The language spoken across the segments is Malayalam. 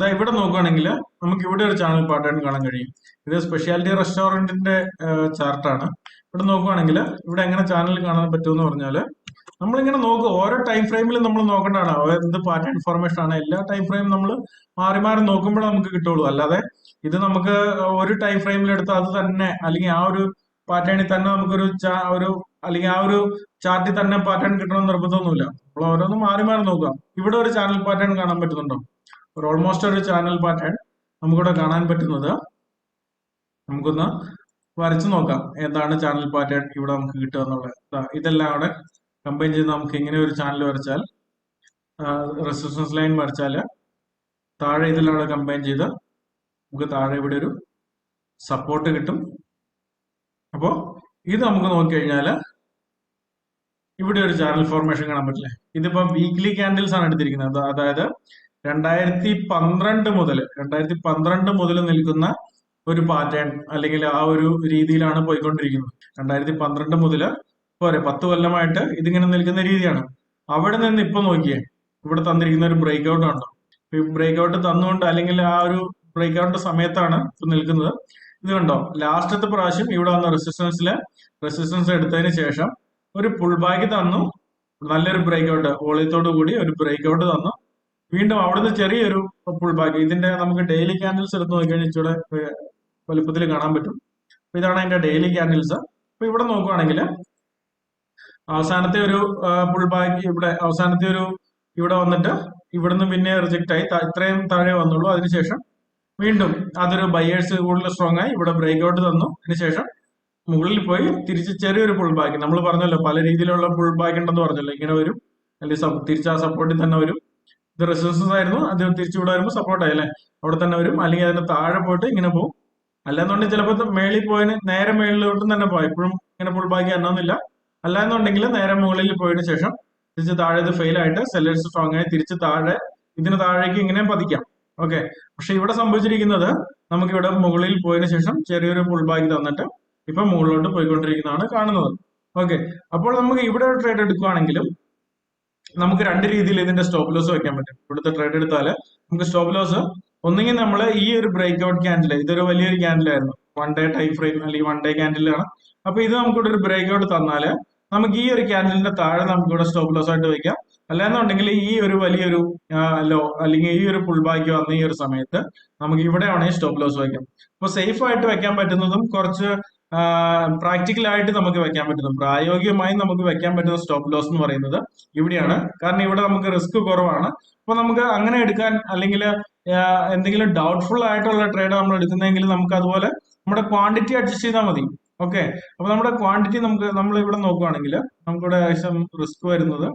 ഇതാ ഇവിടെ നോക്കുകയാണെങ്കിൽ നമുക്ക് ഇവിടെ ഒരു ചാനൽ പാറ്റേൺ കാണാൻ കഴിയും. ഇത് സ്പെഷ്യാലിറ്റി റെസ്റ്റോറന്റിന്റെ ചാർട്ടാണ് ഇവിടെ നോക്കുകയാണെങ്കിൽ ഇവിടെ എങ്ങനെ ചാനൽ കാണാൻ പറ്റുമെന്ന് പറഞ്ഞാൽ നമ്മളിങ്ങനെ നോക്കുക ഓരോ ടൈം ഫ്രെയിമിലും നമ്മൾ നോക്കേണ്ടതാണ്. എന്ത് പാറ്റേൺ ഇൻഫർമേഷൻ ആണ്. എല്ലാ ടൈം ഫ്രെയിം നമ്മൾ മാറി മാറി നോക്കുമ്പോഴേ നമുക്ക് കിട്ടുള്ളൂ അല്ലാതെ ഇത് നമുക്ക് ഒരു ടൈം ഫ്രെയിമിൽ എടുത്ത് അത് തന്നെ അല്ലെങ്കിൽ ആ ഒരു പാറ്റേണിൽ തന്നെ നമുക്കൊരു ഒരു അല്ലെങ്കിൽ ആ ഒരു ചാർട്ടിൽ തന്നെ പാറ്റേൺ കിട്ടണം നിർബന്ധമൊന്നുമില്ല. നമ്മൾ ഓരോന്ന് മാറി മാറി നോക്കാം ഇവിടെ ഒരു ചാനൽ പാറ്റേൺ കാണാൻ പറ്റുന്നുണ്ടോ? ഒരു ഓൾമോസ്റ്റ് ഒരു ചാനൽ പാറ്റേൺ നമുക്കിവിടെ കാണാൻ പറ്റുന്നത് നമുക്കൊന്ന് വരച്ചു നോക്കാം. എന്താണ് ചാനൽ പാറ്റേൺ ഇവിടെ നമുക്ക് കിട്ടുക എന്നുള്ളത്. ഇതെല്ലാം അവിടെ കമ്പൈൻ ചെയ്ത് നമുക്ക് ഇങ്ങനെ ഒരു ചാനൽ വരച്ചാൽ റെസിസ്റ്റൻസ് ലൈൻ വരച്ചാൽ താഴെ ഇതെല്ലാം അവിടെ കമ്പൈൻ ചെയ്ത് നമുക്ക് താഴെ ഇവിടെ ഒരു സപ്പോർട്ട് കിട്ടും. അപ്പോൾ ഇത് നമുക്ക് നോക്കിക്കഴിഞ്ഞാൽ ഇവിടെ ഒരു ചാനൽ ഫോർമേഷൻ കാണാൻ പറ്റില്ലേ? ഇതിപ്പോ വീക്ക്ലി ക്യാൻഡിൽസ് ആണ് എടുത്തിരിക്കുന്നത്. അതായത് രണ്ടായിരത്തി പന്ത്രണ്ട് മുതൽ രണ്ടായിരത്തി പന്ത്രണ്ട് മുതൽ നിൽക്കുന്ന ഒരു പാറ്റേൺ അല്ലെങ്കിൽ ആ ഒരു രീതിയിലാണ് പോയിക്കൊണ്ടിരിക്കുന്നത്. രണ്ടായിരത്തി പന്ത്രണ്ട് മുതൽ പോരെ പത്ത് കൊല്ലമായിട്ട് ഇതിങ്ങനെ നിൽക്കുന്ന രീതിയാണ്. അവിടെ നിന്ന് ഇപ്പൊ നോക്കിയേ ഇവിടെ തന്നിരിക്കുന്ന ഒരു ബ്രേക്ക് ഔട്ട് ഉണ്ടോ ഈ ബ്രേക്ക് ഔട്ട് തന്നുകൊണ്ട് അല്ലെങ്കിൽ ആ ഒരു ബ്രേക്ക് ഔട്ട് സമയത്താണ് ഇപ്പൊ നിൽക്കുന്നത്. ഇത് കണ്ടോ ലാസ്റ്റത്തെ പ്രാവശ്യം ഇവിടെ വന്ന റെസിസ്റ്റൻസിലെ റെസിസ്റ്റൻസ് എടുത്തതിന് ശേഷം ഒരു പുൾ ബാക്ക് തന്നു. നല്ലൊരു ബ്രേക്ക് ഔട്ട് ഓളിയത്തോടു കൂടി ഒരു ബ്രേക്ക് ഔട്ട് തന്നു. വീണ്ടും അവിടുന്ന് ചെറിയൊരു പുൾ ബാക്ക് ഇതിന്റെ നമുക്ക് ഡെയിലി ക്യാൻഡിൽസ് എടുത്ത് നോക്കിക്കഴിഞ്ഞാൽ ഇച്ചിരി വലുപ്പത്തിൽ കാണാൻ പറ്റും. അപ്പൊ ഇതാണ് അതിന്റെ ഡെയിലി ക്യാൻഡിൽസ് അപ്പൊ ഇവിടെ നോക്കുവാണെങ്കിൽ അവസാനത്തെ ഒരു പുൾ ബാക്ക് ഇവിടെ അവസാനത്തെ ഒരു ഇവിടെ വന്നിട്ട് ഇവിടുന്ന് പിന്നെ റിജക്റ്റ് ആയി. ഇത്രയും താഴെ വന്നുള്ളൂ. അതിനുശേഷം വീണ്ടും അതൊരു ബയേഴ്സ് കൂടുതൽ സ്ട്രോങ് ആയി. ഇവിടെ ബ്രേക്ക് ഔട്ട് തന്നു. അതിനുശേഷം മുകളിൽ പോയി തിരിച്ച് ചെറിയൊരു പുൾ ബാക്ക് നമ്മൾ പറഞ്ഞല്ലോ പല രീതിയിലുള്ള പുൾ ബാക്ക് ഉണ്ടെന്ന് പറഞ്ഞല്ലോ. ഇങ്ങനെ വരും. അല്ലെങ്കിൽ തിരിച്ച് ആ സപ്പോർട്ടിൽ തന്നെ വരും. ഇത് റെസിസ്റ്റൻസ് ആയിരുന്നു. അത് തിരിച്ചു ഇവിടെ വരുമ്പോൾ സപ്പോർട്ടായി അല്ലേ? അവിടെ തന്നെ വരും. അല്ലെങ്കിൽ അതിന്റെ താഴെ പോയിട്ട് ഇങ്ങനെ പോകും. അല്ലാന്നുണ്ടെങ്കിൽ ചിലപ്പോൾ മേളിൽ പോയതിന് നേരെ മേളിലോട്ടും തന്നെ പോയി ഇപ്പോഴും ഇങ്ങനെ പുൾ ബാക്ക് എന്നൊന്നുമില്ല അല്ലാന്നുണ്ടെങ്കിൽ നേരെ മുകളിൽ പോയതിനു ശേഷം തിരിച്ച് താഴെ ഇത് ഫെയിൽ ആയിട്ട് സെല്ലേഴ്സ് സ്ട്രോങ് ആയി തിരിച്ച് താഴെ ഇതിന് താഴേക്ക് ഇങ്ങനെ പതിക്കാം. ഓക്കെ പക്ഷെ ഇവിടെ സംഭവിച്ചിരിക്കുന്നത് നമുക്ക് ഇവിടെ മുകളിൽ പോയതിനു ശേഷം ചെറിയൊരു പുൾ ബാക്ക് തന്നിട്ട് ഇപ്പൊ മുകളിലോട്ട് പോയിക്കൊണ്ടിരിക്കുന്നതാണ് കാണുന്നത്. ഓക്കെ അപ്പോൾ നമുക്ക് ഇവിടെ ഒരു ട്രേഡ് എടുക്കുകയാണെങ്കിലും നമുക്ക് രണ്ട് രീതിയിൽ ഇതിന്റെ സ്റ്റോപ്പ് ലോസ് വെക്കാൻ പറ്റും. ഇവിടുത്തെ ട്രേഡ് എടുത്താൽ നമുക്ക് സ്റ്റോപ്പ് ലോസ് ഒന്നെങ്കിൽ നമ്മൾ ഈ ഒരു ബ്രേക്ക് ഔട്ട് ക്യാൻഡിൽ ഇതൊരു വലിയൊരു ക്യാൻഡിലായിരുന്നു വൺ ഡേ ടൈം ഫ്രെയിം അല്ലെങ്കിൽ വൺ ഡേ ക്യാൻഡിലാണ് അപ്പൊ ഇത് നമുക്കിവിടെ ഒരു ബ്രേക്ക് ഔട്ട് തന്നാൽ നമുക്ക് ഈ ഒരു ക്യാൻഡിലിന്റെ താഴെ നമുക്ക് ഇവിടെ സ്റ്റോപ്പ് ലോസ് ആയിട്ട് വെക്കാം അല്ലാന്നുണ്ടെങ്കിൽ ഈ ഒരു വലിയൊരു ലോ അല്ലെങ്കിൽ ഈ ഒരു പുൾ ബാക്ക് വന്ന ഈ ഒരു സമയത്ത് നമുക്ക് ഇവിടെ വേണമെങ്കിൽ സ്റ്റോപ്പ് ലോസ് വെക്കാം അപ്പൊ സേഫ് ആയിട്ട് വെക്കാൻ പറ്റുന്നതും കുറച്ച് പ്രാക്ടിക്കൽ ആയിട്ട് നമുക്ക് വെക്കാൻ പറ്റുന്നു. പ്രായോഗികമായി നമുക്ക് വെക്കാൻ പറ്റുന്ന സ്റ്റോപ്പ് ലോസ് എന്ന് പറയുന്നത് ഇവിടെയാണ്. കാരണം ഇവിടെ നമുക്ക് റിസ്ക് കുറവാണ്. അപ്പൊ നമുക്ക് അങ്ങനെ എടുക്കാൻ അല്ലെങ്കിൽ എന്തെങ്കിലും ഡൗട്ട്ഫുൾ ആയിട്ടുള്ള ട്രേഡ് നമ്മൾ എടുക്കുന്നെങ്കിൽ നമുക്ക് അതുപോലെ നമ്മുടെ ക്വാണ്ടിറ്റി അഡ്ജസ്റ്റ് ചെയ്താൽ മതി. ഓക്കെ അപ്പൊ നമ്മുടെ ക്വാണ്ടിറ്റി നമുക്ക് നമ്മൾ ഇവിടെ നോക്കുവാണെങ്കിൽ നമുക്കിവിടെ ഏകദേശം റിസ്ക് വരുന്നത്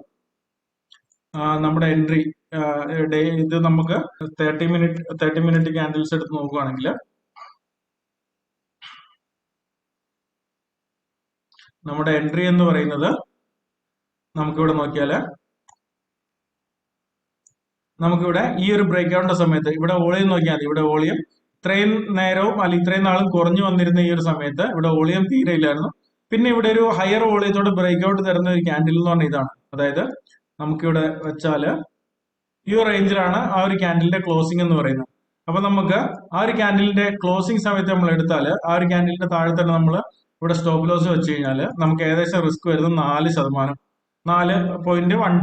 നമ്മുടെ എൻട്രി ഡേ ഇത് നമുക്ക് thirty minute thirty minute candles എടുത്ത് നോക്കുവാണെങ്കിൽ നമ്മുടെ എൻട്രി എന്ന് പറയുന്നത് നമുക്കിവിടെ നോക്കിയാൽ നമുക്കിവിടെ ഈ ഒരു ബ്രേക്ക് ഔട്ടിന്റെ സമയത്ത് ഇവിടെ വോളിയം നോക്കിയാൽ ഇവിടെ വോളിയം ഇത്രയും നേരവും അല്ലെങ്കിൽ ഇത്രയും നാളും കുറഞ്ഞു വന്നിരുന്ന ഈ ഒരു സമയത്ത് ഇവിടെ വോളിയം തീരെ ഇല്ലായിരുന്നു. പിന്നെ ഇവിടെ ഒരു ഹയർ വോളിയത്തോട് ബ്രേക്ക് ഔട്ട് തരുന്ന ഒരു ക്യാൻഡിൽ എന്ന് പറഞ്ഞ ഇതാണ്. അതായത് നമുക്കിവിടെ വെച്ചാൽ ഈ റേഞ്ചിലാണ് ആ ഒരു ക്യാൻഡിലിന്റെ ക്ലോസിംഗ് എന്ന് പറയുന്നത്. അപ്പൊ നമുക്ക് ആ ഒരു ക്യാൻഡിലിന്റെ ക്ലോസിംഗ് സമയത്ത് നമ്മൾ എടുത്താൽ ആ ഒരു ക്യാൻഡിലിന്റെ താഴെ തന്നെ നമ്മൾ ഇവിടെ സ്റ്റോപ്പ് ലോസ് വെച്ച് കഴിഞ്ഞാൽ നമുക്ക് ഏകദേശം റിസ്ക് വരുന്നത് നാല് ശതമാനം. നാല് പോയിന്റ് വൺ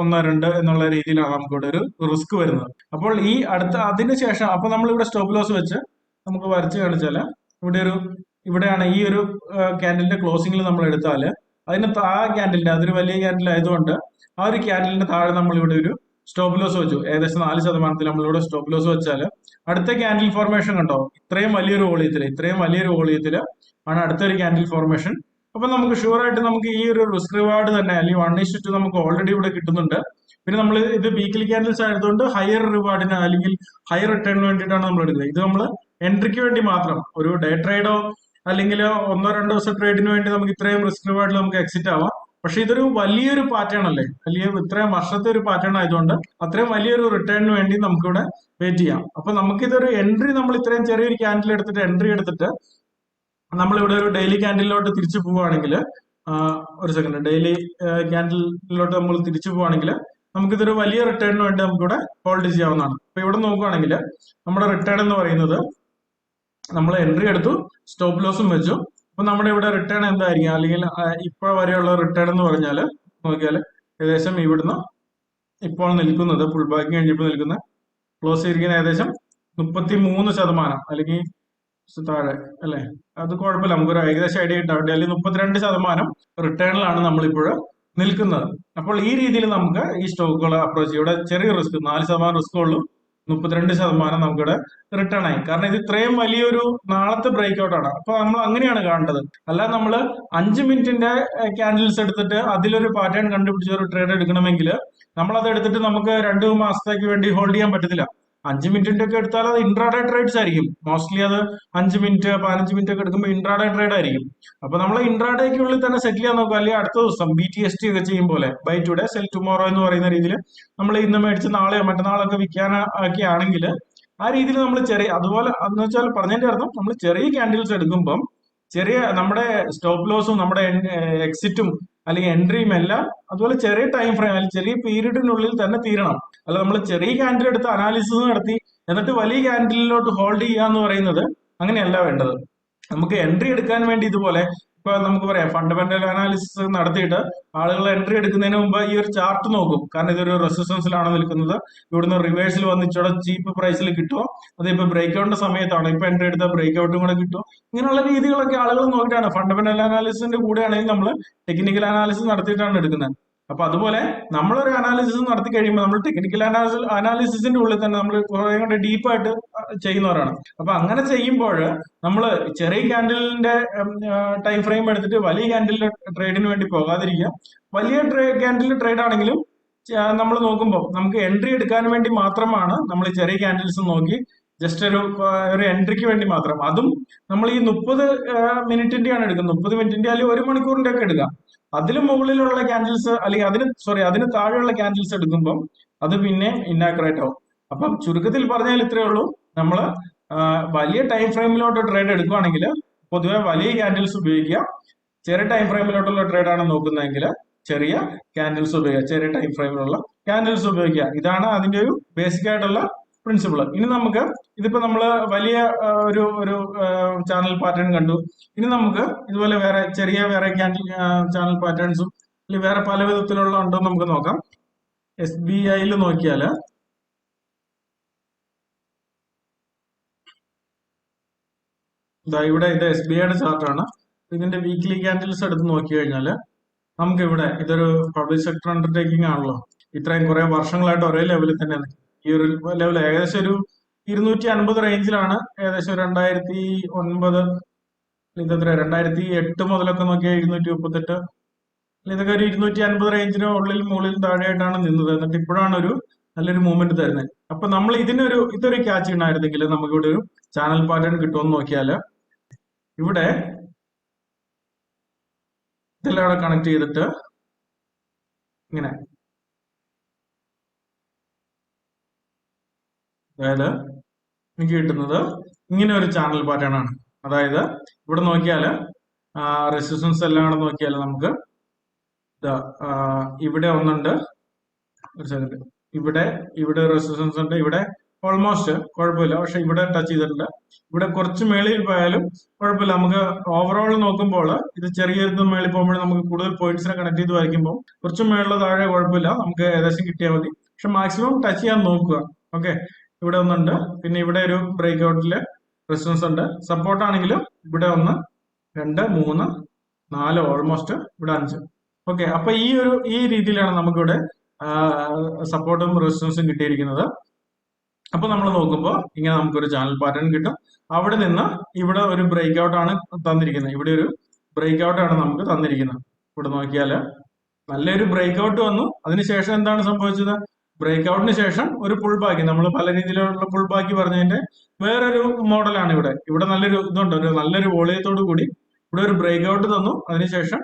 ഒന്ന് രണ്ട് എന്നുള്ള രീതിയിലാണ് നമുക്ക് ഇവിടെ ഒരു റിസ്ക് വരുന്നത്. അപ്പോൾ ഈ അടുത്ത അതിന് ശേഷം അപ്പൊ നമ്മൾ ഇവിടെ സ്റ്റോപ്പ് ലോസ് വെച്ച് നമുക്ക് വരച്ച് കാണിച്ചാൽ ഇവിടെ ഒരു ഇവിടെയാണ് ഈ ഒരു ക്യാൻഡിലിന്റെ ക്ലോസിംഗിൽ നമ്മൾ എടുത്താൽ അതിന് ആ ക്യാൻഡിലിന്റെ അതൊരു വലിയ ക്യാൻഡിൽ ആയതുകൊണ്ട് ആ ഒരു ക്യാൻഡിലിന്റെ താഴെ നമ്മൾ ഇവിടെ ഒരു സ്റ്റോപ്പ് ലോസ് വെച്ചു. ഏകദേശം നാല് ശതമാനത്തിൽ നമ്മളിവിടെ സ്റ്റോപ്പ് ലോസ് വെച്ചാൽ അടുത്ത ക്യാൻഡിൽ ഫോർമേഷൻ കണ്ടോ? ഇത്രയും വലിയൊരു വോളിയത്തിൽ ഇത്രയും വലിയൊരു വോളിയത്തിൽ ആണ് അടുത്തൊരു ക്യാൻഡിൽ ഫോർമേഷൻ അപ്പൊ നമുക്ക് ഷുവർ ആയിട്ട് നമുക്ക് ഈ ഒരു റിസ്ക് റിവാർഡ് തന്നെ അല്ലെങ്കിൽ വൺ ഇഷ്ടു നമുക്ക് ഓൾറെഡി ഇവിടെ കിട്ടുന്നുണ്ട്. പിന്നെ നമ്മൾ ഇത് വീക്കിലി ക്യാൻഡിൽസ് ആയതുകൊണ്ട് ഹയർ റിവാർഡിന് അല്ലെങ്കിൽ ഹയർ റിട്ടേണിന് വേണ്ടിയിട്ടാണ് നമ്മൾ എടുക്കുന്നത് ഇത് നമ്മൾ എൻട്രിക്ക് വേണ്ടി മാത്രം ഒരു ഡേ ട്രേഡോ അല്ലെങ്കിൽ ഒന്നോ രണ്ടോ ദിവസം ട്രേഡിന് വേണ്ടി നമുക്ക് ഇത്രയും റിസ്ക് റിവാർഡിൽ നമുക്ക് എക്സിറ്റ് ആവാം. പക്ഷെ ഇതൊരു വലിയൊരു പാറ്റേൺ അല്ലേ? അല്ലെങ്കിൽ ഇത്രയും വർഷത്തെ ഒരു പാറ്റേൺ ആയതുകൊണ്ട് അത്രയും വലിയൊരു റിട്ടേണിന് വേണ്ടി നമുക്കിവിടെ വെയിറ്റ് ചെയ്യാം. അപ്പൊ നമുക്കിതൊരു എൻട്രി നമ്മൾ ഇത്രയും ചെറിയൊരു ക്യാൻഡിൽ എടുത്തിട്ട് എൻട്രി എടുത്തിട്ട് നമ്മളിവിടെ ഒരു ഡെയിലി ക്യാൻഡിലോട്ട് തിരിച്ചു പോവുകയാണെങ്കിൽ ഒരു സെക്കൻഡ് ഡെയിലി ക്യാൻഡിലോട്ട് നമ്മൾ തിരിച്ചു പോവുകയാണെങ്കിൽ നമുക്കിതൊരു വലിയ റിട്ടേണിന് വേണ്ടി നമുക്കിവിടെ ഹോൾഡ് ചെയ്യാവുന്നതാണ്. അപ്പൊ ഇവിടെ നോക്കുകയാണെങ്കിൽ നമ്മുടെ റിട്ടേൺ എന്ന് പറയുന്നത് നമ്മൾ എൻട്രി എടുത്തു സ്റ്റോപ്പ് ലോസും വെച്ചു. അപ്പൊ നമ്മുടെ ഇവിടെ റിട്ടേൺ എന്തായിരിക്കും? അല്ലെങ്കിൽ ഇപ്പോൾ വരെയുള്ള റിട്ടേൺ എന്ന് പറഞ്ഞാൽ നോക്കിയാൽ ഏകദേശം ഇവിടുന്ന് ഇപ്പോൾ നിൽക്കുന്നത് ഫുൾ ബാക്ക് കഴിഞ്ഞപ്പോൾ നിൽക്കുന്ന ക്ലോസ് ചെയ്തിരിക്കുന്ന ഏകദേശം മുപ്പത്തി മൂന്ന് ശതമാനം. അല്ലെങ്കിൽ താഴെ അല്ലെ? അത് കുഴപ്പമില്ല. നമുക്കൊരു ഏകദേശം ഐഡിയ ഉണ്ടാവും ഡൽഹി മുപ്പത്തിരണ്ട് ശതമാനം റിട്ടേണിലാണ് നമ്മളിപ്പോൾ നിൽക്കുന്നത്. അപ്പോൾ ഈ രീതിയിൽ നമുക്ക് ഈ സ്റ്റോക്കുകൾ അപ്രോച്ച് ഇവിടെ ചെറിയ റിസ്ക് നാല് ശതമാനം റിസ്ക് ഉള്ളൂ. മുപ്പത്തിരണ്ട് ശതമാനം നമുക്കിവിടെ റിട്ടേൺ ആയി. കാരണം ഇത് ഇത്രയും വലിയൊരു നാളത്തെ ബ്രേക്ക് ഔട്ട് ആണ്. അപ്പൊ നമ്മൾ അങ്ങനെയാണ് കാണേണ്ടത്. അല്ലാതെ നമ്മൾ അഞ്ച് മിനിറ്റിന്റെ ക്യാൻഡിൽസ് എടുത്തിട്ട് അതിലൊരു പാറ്റേൺ കണ്ടുപിടിച്ച് ഒരു ട്രേഡ് എടുക്കണമെങ്കിൽ നമ്മൾ അത് എടുത്തിട്ട് നമുക്ക് രണ്ടു മാസത്തേക്ക് വേണ്ടി ഹോൾഡ് ചെയ്യാൻ പറ്റത്തില്ല. അഞ്ച് മിനിറ്റിന്റെ ഒക്കെ എടുത്താൽ അത് ഇൻട്രാഡേ ട്രേഡ്സ് ആയിരിക്കും. മോസ്റ്റ്ലി അത് അഞ്ച് മിനിറ്റ് പതിനഞ്ച് മിനിറ്റ് ഒക്കെ എടുക്കുമ്പോൾ ഇൻട്രാഡേ ട്രേഡ് ആയിരിക്കും. അപ്പൊ നമ്മൾ ഇൻട്രാഡേക്കുള്ളിൽ തന്നെ സെറ്റിൽ ചെയ്യാൻ നോക്കുക. അല്ലെങ്കിൽ അടുത്ത ദിവസം ബി ടി എസ് ടി ഒക്കെ ചെയ്യും പോലെ. ബൈ ടുഡേ സെൽ ടുമോറോ എന്ന് പറയുന്ന രീതിയിൽ നമ്മൾ ഇന്ന് മേടിച്ച് നാളെയോ മറ്റന്നാളൊക്കെ വിൽക്കാൻ ഒക്കെ ആണെങ്കിൽ ആ രീതിയിൽ നമ്മൾ ചെറിയ അതുപോലെ എന്ന് വെച്ചാൽ പറഞ്ഞതിന്റെ അർത്ഥം നമ്മൾ ചെറിയ ക്യാൻഡിൽസ് എടുക്കുമ്പം ചെറിയ നമ്മുടെ സ്റ്റോപ്പ് ലോസും നമ്മുടെ എക്സിറ്റും അല്ലെങ്കിൽ എൻട്രിയും എല്ലാം അതുപോലെ ചെറിയ ടൈം ഫ്രെയിം അല്ലെങ്കിൽ ചെറിയ പീരീഡിനുള്ളിൽ തന്നെ തീരണം. അല്ല നമ്മൾ ചെറിയ ക്യാൻഡിൽ എടുത്ത് അനാലിസിസ് നടത്തി എന്നിട്ട് വലിയ ക്യാൻഡിലോട്ട് ഹോൾഡ് ചെയ്യുക എന്ന് പറയുന്നത് അങ്ങനെയല്ല വേണ്ടത്. നമുക്ക് എൻട്രി എടുക്കാൻ വേണ്ടി ഇതുപോലെ ഇപ്പൊ നമുക്ക് പറയാം ഫണ്ടമെന്റൽ അനാലിസിസ് നടത്തിയിട്ട് ആളുകൾ എൻട്രി എടുക്കുന്നതിന് മുമ്പ് ഈ ഒരു ചാർട്ട് നോക്കും. കാരണം ഇതൊരു റെസിസ്റ്റൻസിലാണ് നിൽക്കുന്നത്. ഇവിടുന്ന് റിവേഴ്സിൽ വന്ന് ഇച്ചിടെ ചീപ്പ് പ്രൈസിൽ കിട്ടുമോ അതിപ്പോ ബ്രേക്ക് ഔട്ടിന്റെ സമയത്താണ്. ഇപ്പൊ എൻട്രി എടുത്ത ബ്രേക്ക് ഔട്ടും കൂടെ കിട്ടുമോ ഇങ്ങനെയുള്ള രീതികളൊക്കെ ആളുകൾ നോക്കിയിട്ടാണ്. ഫണ്ടമെന്റൽ അനാലിസിന്റെ കൂടെയാണെങ്കിൽ നമ്മൾ ടെക്നിക്കൽ അനാലിസിസ് നടത്തിയിട്ടാണ് എടുക്കുന്നത്. അപ്പൊ അതുപോലെ നമ്മളൊരു അനാലിസിസ് നടത്തി കഴിയുമ്പോൾ നമ്മൾ ടെക്നിക്കൽ അനാലിസിസ് അനാലിസിസിന്റെ ഉള്ളിൽ തന്നെ നമ്മൾ കുറെ കൂടെ ഡീപ്പായിട്ട് ചെയ്യുന്നവരാണ്. അപ്പൊ അങ്ങനെ ചെയ്യുമ്പോൾ നമ്മൾ ചെറിയ ക്യാൻഡിലിന്റെ ടൈം ഫ്രെയിം എടുത്തിട്ട് വലിയ ക്യാൻഡിലിന്റെ ട്രേഡിന് വേണ്ടി പോകാതിരിക്കുക. വലിയ ട്രേ ക്യാൻഡിൽ ട്രേഡ് ആണെങ്കിലും നമ്മൾ നോക്കുമ്പോൾ നമുക്ക് എൻട്രി എടുക്കാൻ വേണ്ടി മാത്രമാണ് നമ്മൾ ചെറിയ ക്യാൻഡിൽസ് നോക്കി ജസ്റ്റ് ഒരു ഒരു എൻട്രിക്ക് വേണ്ടി മാത്രം. അതും നമ്മൾ ഈ മുപ്പത് മിനിറ്റിന്റെയാണ് എടുക്കുന്നത്. മുപ്പത് മിനിറ്റിന്റെ അല്ലെങ്കിൽ ഒരു മണിക്കൂറിന്റെ ഒക്കെ എടുക്കാം. അതിന് മുകളിലുള്ള ക്യാൻഡിൽസ് അല്ലെങ്കിൽ അതിന് സോറി അതിന് താഴെയുള്ള ക്യാൻഡിൽസ് എടുക്കുമ്പോൾ അത് പിന്നെ ഇന്നാക്യുറേറ്റ് ആവും. അപ്പം ചുരുക്കത്തിൽ പറഞ്ഞാൽ ഇത്രയേ ഉള്ളൂ. നമ്മൾ വലിയ ടൈം ഫ്രെയിമിലോട്ട് ട്രേഡ് എടുക്കുകയാണെങ്കിൽ പൊതുവെ വലിയ ക്യാൻഡിൽസ് ഉപയോഗിക്കുക. ചെറിയ ടൈം ഫ്രെയിമിലോട്ടുള്ള ട്രേഡാണ് നോക്കുന്നതെങ്കിൽ ചെറിയ ക്യാൻഡിൽസ് ഉപയോഗിക്കുക. ചെറിയ ടൈം ഫ്രെയിമിലുള്ള ക്യാൻഡിൽസ് ഉപയോഗിക്കുക. ഇതാണ് അതിന്റെ ഒരു ബേസിക് ആയിട്ടുള്ള പ്രിൻസിപ്പിൾ ഇനി നമുക്ക് ഇതിപ്പോ നമ്മൾ വലിയ ഒരു ഒരു ചാനൽ പാറ്റേൺ കണ്ടു. ഇനി നമുക്ക് ഇതുപോലെ വേറെ ചെറിയ വേറെ ചാനൽ പാറ്റേൺസും അല്ലെങ്കിൽ വേറെ പല വിധത്തിലുള്ള ഉണ്ടോ നമുക്ക് നോക്കാം. എസ് ബി ഐയിൽ നോക്കിയാൽ ഇതാ ഇവിടെ ഇത് എസ് ബി ഐയുടെ ചാർട്ടാണ് ഇതിന്റെ വീക്ക്ലി ക്യാൻഡിൽസ് എടുത്ത് നോക്കി കഴിഞ്ഞാൽ നമുക്ക് ഇവിടെ ഇതൊരു പബ്ലിക് സെക്ടർ അണ്ടർടേക്കിംഗ് ആണല്ലോ. ഇത്രയും കുറെ വർഷങ്ങളായിട്ട് ഒരേ ലെവലിൽ തന്നെയാണ്. ഈ ഒരു ലെവൽ ഏകദേശം ഒരു ഇരുന്നൂറ്റി അൻപത് റേഞ്ചിലാണ് ഏകദേശം രണ്ടായിരത്തി ഒൻപത് ഇതെത്ര രണ്ടായിരത്തി എട്ട് മുതലൊക്കെ നോക്കിയാൽ ഇരുന്നൂറ്റി മുപ്പത്തെട്ട്. ഇതൊക്കെ ഒരു ഇരുന്നൂറ്റി അൻപത് റേഞ്ചിന് ഉള്ളിൽ മുകളിൽ താഴെയായിട്ടാണ് നിന്നത്. എന്നിട്ട് ഇപ്പോഴാണ് ഒരു നല്ലൊരു മൂവ്മെന്റ് തരുന്നത്. അപ്പൊ നമ്മൾ ഇതിനൊരു ഇതൊരു ക്യാച്ച് ഉണ്ടായിരുന്നെങ്കിൽ നമുക്ക് ഇവിടെ ഒരു ചാനൽ പാറ്റേൺ കിട്ടുമെന്ന് നോക്കിയാൽ ഇവിടെ ഇതെല്ലാം കണക്ട് ചെയ്തിട്ട് ഇങ്ങനെ അതായത് എനിക്ക് കിട്ടുന്നത് ഇങ്ങനെ ഒരു ചാനൽ പാറ്റേൺ ആണ്. അതായത് ഇവിടെ നോക്കിയാൽ റെസിസ്റ്റൻസ് എല്ലാം കൂടെ നോക്കിയാൽ നമുക്ക് ഇവിടെ ഒന്നുണ്ട്. ഒരു സെക്കൻഡ് ഇവിടെ ഇവിടെ റെസിസ്റ്റൻസ് ഉണ്ട്. ഇവിടെ ഓൾമോസ്റ്റ് കുഴപ്പമില്ല. പക്ഷെ ഇവിടെ ടച്ച് ചെയ്തിട്ടില്ല ഇവിടെ കുറച്ച് മേളിൽ പോയാലും കുഴപ്പമില്ല. നമുക്ക് ഓവറോൾ നോക്കുമ്പോൾ ഇത് ചെറിയൊരു മേളിൽ പോകുമ്പോൾ നമുക്ക് കൂടുതൽ പോയിന്റ്സിനെ കണക്ട് ചെയ്ത് വായിക്കുമ്പോൾ കുറച്ച് മേളിൽ താഴെ കുഴപ്പമില്ല. നമുക്ക് ഏകദേശം കിട്ടിയാൽ മതി. പക്ഷെ മാക്സിമം ടച്ച് ചെയ്യാൻ നോക്കുക. ഓക്കെ ഇവിടെ ഒന്നുണ്ട്. പിന്നെ ഇവിടെ ഒരു ബ്രേക്ക് ഔട്ടിൽ റെസിസ്റ്റൻസ് ഉണ്ട്. സപ്പോർട്ട് ആണെങ്കിലും ഇവിടെ ഒന്ന് രണ്ട് മൂന്ന് നാല് ഓൾമോസ്റ്റ് ഇവിടെ അഞ്ച്. ഓക്കെ അപ്പൊ ഈ ഒരു ഈ രീതിയിലാണ് നമുക്കിവിടെ സപ്പോർട്ടും റെസിസ്റ്റൻസും കിട്ടിയിരിക്കുന്നത്. അപ്പൊ നമ്മൾ നോക്കുമ്പോൾ ഇങ്ങനെ നമുക്കൊരു ചാനൽ പാറ്റേൺ കിട്ടും. അവിടെ നിന്ന് ഇവിടെ ഒരു ബ്രേക്ക് ഔട്ട് ആണ് തന്നിരിക്കുന്നത്. ഇവിടെ ഒരു ബ്രേക്ക് ഔട്ട് ആണ് നമുക്ക് തന്നിരിക്കുന്നത്. ഇവിടെ നോക്കിയാൽ നല്ലൊരു ബ്രേക്ക് ഔട്ട് വന്നു അതിനുശേഷം എന്താണ് സംഭവിച്ചത്? ബ്രേക്ക് ഔട്ടിന് ശേഷം ഒരു പുൾ ബാക്കി നമ്മൾ പല രീതിയിലുള്ള പുൾ ബാക്കി പറഞ്ഞതിന്റെ വേറൊരു മോഡലാണ് ഇവിടെ. ഇവിടെ നല്ലൊരു ഇതുണ്ട്. ഒരു നല്ലൊരു വോളിയത്തോടു കൂടി ഇവിടെ ഒരു ബ്രേക്ക് ഔട്ട് തന്നു അതിനുശേഷം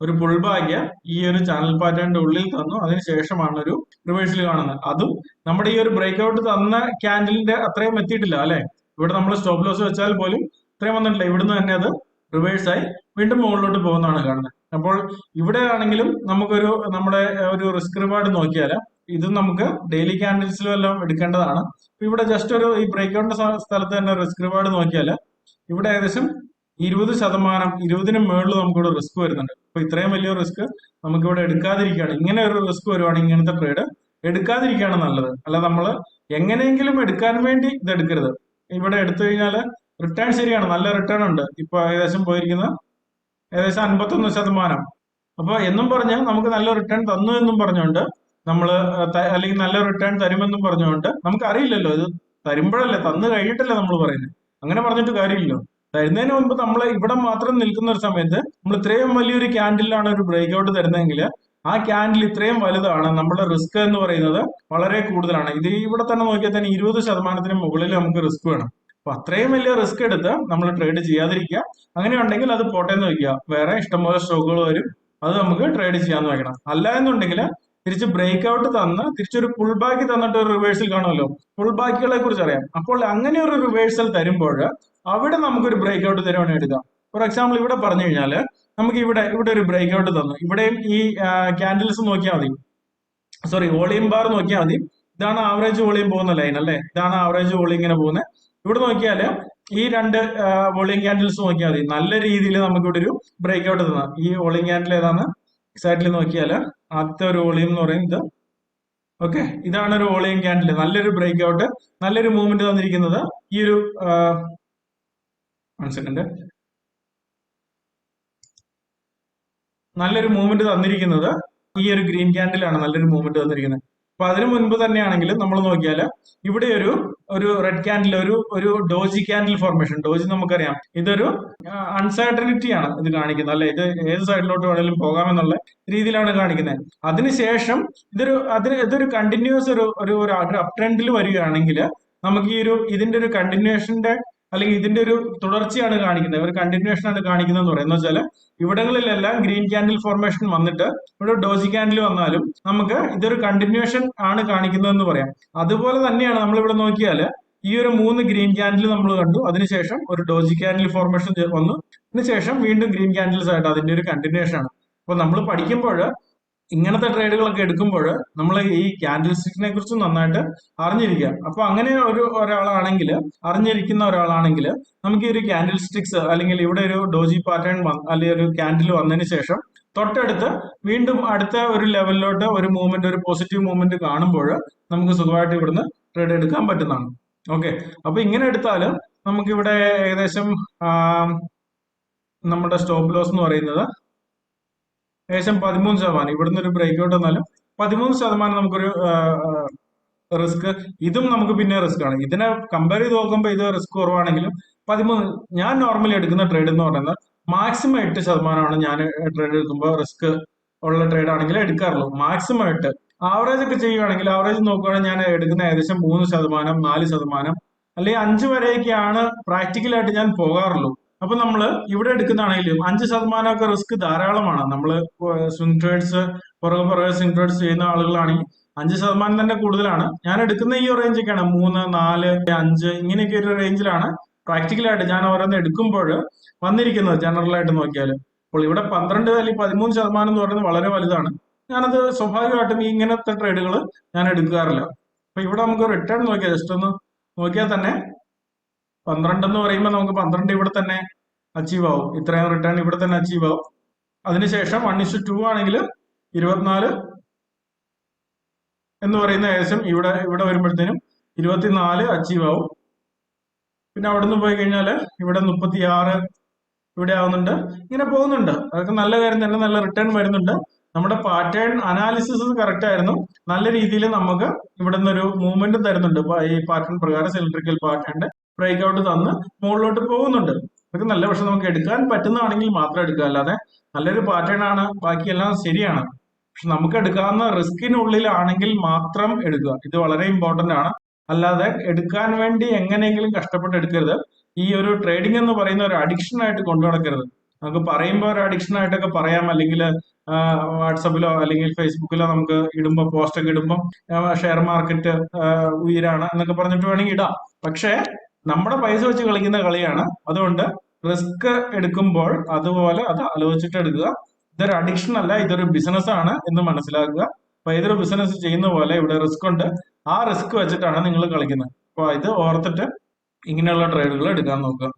ഒരു പുൾ ബാക്കിയ ഈ ഒരു ചാനൽ പാറ്റേണിന്റെ ഉള്ളിൽ തന്നു. അതിനുശേഷമാണ് ഒരു റിവേഴ്സിൽ കാണുന്നത്. അതും നമ്മുടെ ഈ ഒരു ബ്രേക്ക് ഔട്ട് തന്ന ക്യാൻഡിലിന്റെ അത്രയും എത്തിയിട്ടില്ല അല്ലെ? ഇവിടെ നമ്മൾ സ്റ്റോപ്പ് ലോസ് വെച്ചാൽ പോലും ഇത്രയും വന്നിട്ടില്ല. ഇവിടുന്ന് തന്നെ അത് റിവേഴ്സായി വീണ്ടും മുകളിലോട്ട് പോകുന്നതാണ് കാണുന്നത്. അപ്പോൾ ഇവിടെ ആണെങ്കിലും നമുക്കൊരു നമ്മുടെ ഒരു റിസ്ക് റിവാർഡ് നോക്കിയാൽ ഇത് നമുക്ക് ഡെയിലി ക്യാൻഡിൽസിലും എല്ലാം എടുക്കേണ്ടതാണ്. ഇവിടെ ജസ്റ്റ് ഒരു ഈ ബ്രേക്ക് ഔട്ടിന്റെ സ്ഥലത്ത് തന്നെ റിസ്ക് റിവാർഡ് നോക്കിയാൽ ഇവിടെ ഏകദേശം ഇരുപത് ശതമാനം ഇരുപതിന് മുകളിൽ നമുക്കിവിടെ റിസ്ക് വരുന്നുണ്ട്. അപ്പൊ ഇത്രയും വലിയ റിസ്ക് നമുക്കിവിടെ എടുക്കാതിരിക്കുകയാണ്. ഇങ്ങനെ ഒരു റിസ്ക് വരുവാണെങ്കിൽ ഇങ്ങനത്തെ ട്രേഡ് എടുക്കാതിരിക്കുകയാണ് നല്ലത്. അല്ല നമ്മൾ എങ്ങനെയെങ്കിലും എടുക്കാൻ വേണ്ടി ഇത് എടുക്കരുത്. ഇവിടെ എടുത്തു കഴിഞ്ഞാൽ റിട്ടേൺ ശരിയാണ്. നല്ല റിട്ടേൺ ഉണ്ട്. ഇപ്പൊ ഏകദേശം പോയിരിക്കുന്നത് ഏകദേശം അൻപത്തൊന്ന് ശതമാനം. അപ്പൊ എന്നും പറഞ്ഞ് നമുക്ക് നല്ല റിട്ടേൺ തന്നു എന്നും പറഞ്ഞുകൊണ്ട് നമ്മൾ അല്ലെങ്കിൽ നല്ല റിട്ടേൺ തരുമെന്നും പറഞ്ഞുകൊണ്ട് നമുക്ക് അറിയില്ലല്ലോ ഇത് തരുമ്പോഴല്ലേ തന്നു കഴിഞ്ഞിട്ടല്ലേ നമ്മൾ പറയുന്നത് അങ്ങനെ പറഞ്ഞിട്ട് കാര്യമില്ലല്ലോ. തരുന്നതിന് മുമ്പ് നമ്മൾ ഇവിടെ മാത്രം നിൽക്കുന്ന ഒരു സമയത്ത് നമ്മൾ ഇത്രയും വലിയൊരു ക്യാൻഡിലാണ് ഒരു ബ്രേക്ക് ഔട്ട് തരുന്നതെങ്കിൽ ആ ക്യാൻഡിൽ ഇത്രയും വലുതാണ്. നമ്മുടെ റിസ്ക് എന്ന് പറയുന്നത് വളരെ കൂടുതലാണ്. ഇത് ഇവിടെ തന്നെ നോക്കിയാൽ തന്നെ ഇരുപത് ശതമാനത്തിന് മുകളിൽ നമുക്ക് റിസ്ക് വേണം. അപ്പൊ അത്രയും വലിയ റിസ്ക് എടുത്ത് നമ്മൾ ട്രേഡ് ചെയ്യാതിരിക്കുക. അങ്ങനെ ഉണ്ടെങ്കിൽ അത് പോട്ടേന്ന് വെക്കുക വേറെ ഇഷ്ടംപോലെ സ്റ്റോക്കുകൾ വരും. അത് നമുക്ക് ട്രേഡ് ചെയ്യാന്ന് വെക്കണം അല്ല എന്നുണ്ടെങ്കിൽ തിരിച്ച് ബ്രേക്ക് ഔട്ട് തന്ന് തിരിച്ചൊരു പുൾ ബാക്ക് തന്നിട്ട് ഒരു റിവേഴ്സൽ കാണുമല്ലോ. പുൾ ബാക്കുകളെ കുറിച്ച് അറിയാം. അപ്പോൾ അങ്ങനെ ഒരു റിവേഴ്സൽ തരുമ്പോൾ അവിടെ നമുക്കൊരു ബ്രേക്ക് ഔട്ട് തരുവാണെങ്കിൽ എടുക്കാം ഫോർ എക്സാമ്പിൾ ഇവിടെ പറഞ്ഞു കഴിഞ്ഞാൽ നമുക്ക് ഇവിടെ ഇവിടെ ഒരു ബ്രേക്ക് ഔട്ട് തന്നു. ഇവിടെയും ഈ ക്യാൻഡിൽസ് നോക്കിയാൽ മതി. സോറി വോളിയം ബാർ നോക്കിയാൽ മതി. ഇതാണ് ആവറേജ് വോളിയം പോകുന്ന ലൈൻ അല്ലേ? ഇതാണ് ആവറേജ് വോളിയം ഇങ്ങനെ പോകുന്നത് ഇവിടെ നോക്കിയാൽ ഈ രണ്ട് വോളിയം ക്യാൻഡിൽസ് നോക്കിയാൽ മതി. നല്ല രീതിയിൽ നമുക്ക് ഇവിടെ ഒരു ബ്രേക്ക് ഔട്ട് തന്ന. ഈ വോളിയം ക്യാൻഡിൽ ഏതാണ്? എക്സാക്ട്ലി നോക്കിയാൽ ആദ്യത്തെ ഒരു വോളിയം എന്ന് പറയുന്നത് ഓക്കെ ഇതാണ് ഒരു വോളിയം ക്യാൻഡിൽ നല്ലൊരു ബ്രേക്ക് ഔട്ട് നല്ലൊരു മൂവ്മെന്റ് തന്നിരിക്കുന്നത് ഈ ഒരു വൺ സെക്കൻഡ് നല്ലൊരു മൂവ്മെന്റ് തന്നിരിക്കുന്നത് ഈ ഒരു ഗ്രീൻ ക്യാൻഡിലാണ് നല്ലൊരു മൂവ്മെന്റ് തന്നിരിക്കുന്നത്. അപ്പൊ അതിനു മുൻപ് തന്നെയാണെങ്കിൽ നമ്മൾ നോക്കിയാൽ ഇവിടെ ഒരു ഒരു റെഡ് ക്യാൻഡിൽ ഒരു ഒരു ഡോജി ക്യാൻഡിൽ ഫോർമേഷൻ ഡോജി നമുക്കറിയാം. ഇതൊരു അൺസർട്ടനിറ്റി ആണ് ഇത് കാണിക്കുന്നത് അല്ലെ? ഇത് ഏത് സൈഡിലോട്ട് വേണമെങ്കിലും പോകാമെന്നുള്ള രീതിയിലാണ് കാണിക്കുന്നത്. അതിനുശേഷം ഇതൊരു അതിന് ഇതൊരു കണ്ടിന്യൂസ് ഒരു ഒരു അപ് ട്രെൻഡിൽ വരികയാണെങ്കിൽ നമുക്ക് ഈ ഒരു ഇതിന്റെ ഒരു കണ്ടിന്യൂഷന്റെ അല്ലെങ്കിൽ ഇതിന്റെ ഒരു തുടർച്ചയാണ് കാണിക്കുന്നത്. ഒരു കണ്ടിന്യൂഷൻ ആണ് കാണിക്കുന്നത് എന്ന് പറയുന്നത് വെച്ചാൽ ഇവിടങ്ങളിലെല്ലാം ഗ്രീൻ ക്യാൻഡിൽ ഫോർമേഷൻ വന്നിട്ട് ഇവിടെ ഡോസി ക്യാൻഡിൽ വന്നാലും നമുക്ക് ഇതൊരു കണ്ടിന്യൂഷൻ ആണ് കാണിക്കുന്നതെന്ന് പറയാം. അതുപോലെ തന്നെയാണ് നമ്മൾ ഇവിടെ നോക്കിയാൽ ഈ ഒരു മൂന്ന് ഗ്രീൻ ക്യാൻഡിൽ നമ്മൾ കണ്ടു. അതിനുശേഷം ഒരു ഡോജി ക്യാൻഡിൽ ഫോർമേഷൻ വന്നു. അതിനുശേഷം വീണ്ടും ഗ്രീൻ ക്യാൻഡിൽസ് ആയിട്ട് അതിന്റെ ഒരു കണ്ടിന്യൂഷൻ ആണ്. അപ്പൊ നമ്മൾ പഠിക്കുമ്പോൾ ഇങ്ങനത്തെ ട്രേഡുകളൊക്കെ എടുക്കുമ്പോൾ നമ്മൾ ഈ ക്യാൻഡിൽ സ്റ്റിക്കിനെ കുറിച്ച് നന്നായിട്ട് അറിഞ്ഞിരിക്കുക. അപ്പൊ അങ്ങനെ ഒരു ഒരാളാണെങ്കിൽ അറിഞ്ഞിരിക്കുന്ന ഒരാളാണെങ്കിൽ നമുക്ക് ഈ ഒരു ക്യാൻഡിൽ സ്റ്റിക്സ് അല്ലെങ്കിൽ ഇവിടെ ഒരു ഡോജി പാറ്റേൺ അല്ലെങ്കിൽ ഒരു ക്യാൻഡിൽ വന്നതിന് ശേഷം തൊട്ടടുത്ത് വീണ്ടും അടുത്ത ഒരു ലെവലിലോട്ട് ഒരു മൂവ്മെന്റ് ഒരു പോസിറ്റീവ് മൂവ്മെന്റ് കാണുമ്പോൾ നമുക്ക് സുഖമായിട്ട് ഇവിടുന്ന് ട്രേഡ് എടുക്കാൻ പറ്റുന്നതാണ്. ഓക്കെ. അപ്പൊ ഇങ്ങനെ എടുത്താൽ നമുക്കിവിടെ ഏകദേശം നമ്മുടെ സ്റ്റോപ്പ് ലോസ് എന്ന് പറയുന്നത് ഏകദേശം പതിമൂന്ന് ശതമാനം. ഇവിടുന്ന് ഒരു ബ്രേക്ക് ഔട്ട് വന്നാലും പതിമൂന്ന് ശതമാനം നമുക്കൊരു റിസ്ക് ഇതും നമുക്ക് പിന്നെ റിസ്ക് ആണ്. ഇതിനെ കമ്പയർ ചെയ്ത് നോക്കുമ്പോൾ ഇത് റിസ്ക് കുറവാണെങ്കിലും പതിമൂന്ന് ഞാൻ നോർമലി എടുക്കുന്ന ട്രേഡ് എന്ന് പറയുന്നത് മാക്സിമം എട്ട് ശതമാനമാണ് ഞാൻ ട്രേഡ് എടുക്കുമ്പോൾ റിസ്ക് ഉള്ള ട്രേഡ് ആണെങ്കിൽ എടുക്കാറുള്ളൂ. മാക്സിമം എട്ട്. ആവറേജ് ഒക്കെ ചെയ്യുകയാണെങ്കിൽ ആവറേജ് നോക്കുകയാണെങ്കിൽ ഞാൻ എടുക്കുന്ന ഏകദേശം മൂന്ന് ശതമാനം നാല് ശതമാനം അല്ലെങ്കിൽ അഞ്ച് വരെയൊക്കെയാണ് പ്രാക്ടിക്കലായിട്ട് ഞാൻ പോകാറുള്ളൂ. അപ്പൊ നമ്മൾ ഇവിടെ എടുക്കുന്നതാണെങ്കിലും അഞ്ച് ശതമാനമൊക്കെ റിസ്ക് ധാരാളമാണ്. നമ്മൾ സ്വിംഗ് ട്രേഡ്സ് പുറകെ പുറകെ സ്വിംഗ് ട്രേഡ്സ് ചെയ്യുന്ന ആളുകളാണെങ്കിൽ അഞ്ച് ശതമാനം തന്നെ കൂടുതലാണ്. ഞാൻ എടുക്കുന്ന ഈ റേഞ്ചൊക്കെയാണ് മൂന്ന് നാല് അഞ്ച് ഇങ്ങനെയൊക്കെ ഒരു റേഞ്ചിലാണ് പ്രാക്ടിക്കലായിട്ട് ഞാൻ ഓരോന്ന് എടുക്കുമ്പോൾ വന്നിരിക്കുന്നത് ജനറൽ ആയിട്ട് നോക്കിയാൽ അപ്പോൾ ഇവിടെ പന്ത്രണ്ട് അല്ലെങ്കിൽ പതിമൂന്ന് ശതമാനം എന്ന് പറയുന്നത് വളരെ വലുതാണ്. ഞാനത് സ്വാഭാവികമായിട്ടും ഇങ്ങനത്തെ ട്രേഡുകൾ ഞാൻ എടുക്കാറില്ല. അപ്പൊ ഇവിടെ നമുക്ക് റിട്ടേൺ നോക്കിയാൽ ജസ്റ്റ് ഒന്ന് നോക്കിയാൽ തന്നെ പന്ത്രണ്ട് എന്ന് പറയുമ്പോൾ നമുക്ക് പന്ത്രണ്ട് ഇവിടെ തന്നെ അച്ചീവ് ആവും. ഇത്രയും റിട്ടേൺ ഇവിടെ തന്നെ അച്ചീവ് ആവും. അതിനുശേഷം വൺ ഇസ് ടു ആണെങ്കിൽ ഇരുപത്തിനാല് എന്ന് പറയുന്ന ഏകദേശം ഇവിടെ ഇവിടെ വരുമ്പോഴത്തേനും ഇരുപത്തിനാല് അച്ചീവ് ആവും. പിന്നെ അവിടെ നിന്ന് പോയി കഴിഞ്ഞാൽ ഇവിടെ മുപ്പത്തി ആറ് ഇവിടെ ആവുന്നുണ്ട്. ഇങ്ങനെ പോകുന്നുണ്ട്. അതൊക്കെ നല്ല കാര്യം തന്നെ നല്ല റിട്ടേൺ വരുന്നുണ്ട്. നമ്മുടെ പാറ്റേൺ അനാലിസിസ് കറക്റ്റ് ആയിരുന്നു. നല്ല രീതിയിൽ നമുക്ക് ഇവിടെ നിന്നൊരു മൂവ്മെന്റ് തരുന്നുണ്ട്. ഈ പാറ്റേൺ പ്രകാരം സിലിണ്ടറിക്കൽ പാറ്റേണിന്റെ ബ്രേക്ക് ഔട്ട് തന്ന് മുകളിലോട്ട് പോകുന്നുണ്ട്. അതൊക്കെ നല്ല പക്ഷെ നമുക്ക് എടുക്കാൻ പറ്റുന്നതാണെങ്കിൽ മാത്രം എടുക്കുക. അല്ലാതെ നല്ലൊരു പാറ്റേൺ ആണ്. ബാക്കിയെല്ലാം ശരിയാണ്. പക്ഷെ നമുക്ക് എടുക്കാവുന്ന റിസ്കിനുള്ളിലാണെങ്കിൽ മാത്രം എടുക്കുക. ഇത് വളരെ ഇമ്പോർട്ടന്റ് ആണ്. അല്ലാതെ എടുക്കാൻ വേണ്ടി എങ്ങനെയെങ്കിലും കഷ്ടപ്പെട്ട് എടുക്കരുത്. ഈ ഒരു ട്രേഡിംഗ് എന്ന് പറയുന്ന ഒരു അഡിക്ഷൻ ആയിട്ട് കൊണ്ടു നടക്കരുത്. നമുക്ക് പറയുമ്പോൾ ഒരു അഡിക്ഷൻ ആയിട്ടൊക്കെ പറയാം. അല്ലെങ്കിൽ വാട്സപ്പിലോ അല്ലെങ്കിൽ ഫേസ്ബുക്കിലോ നമുക്ക് ഇടുമ്പോൾ പോസ്റ്റൊക്കെ ഇടുമ്പോൾ ഷെയർ മാർക്കറ്റ് ഉയരാണ് എന്നൊക്കെ പറഞ്ഞിട്ട് വേണമെങ്കിൽ ഇടാം. പക്ഷേ നമ്മുടെ പൈസ വെച്ച് കളിക്കുന്ന കളിയാണ്. അതുകൊണ്ട് റിസ്ക് എടുക്കുമ്പോൾ അതുപോലെ അത് ആലോചിച്ചിട്ട് എടുക്കുക. ഇതൊരു അഡിക്ഷൻ അല്ല ഇതൊരു ബിസിനസ് ആണ് എന്ന് മനസ്സിലാക്കുക. അപ്പൊ ഏതൊരു ബിസിനസ് ചെയ്യുന്ന പോലെ ഇവിടെ റിസ്ക് ഉണ്ട്. ആ റിസ്ക് വെച്ചിട്ടാണ് നിങ്ങൾ കളിക്കുന്നത്. അപ്പൊ ഇത് ഓർത്തിട്ട് ഇങ്ങനെയുള്ള ട്രേഡുകൾ എടുക്കാൻ നോക്കുക.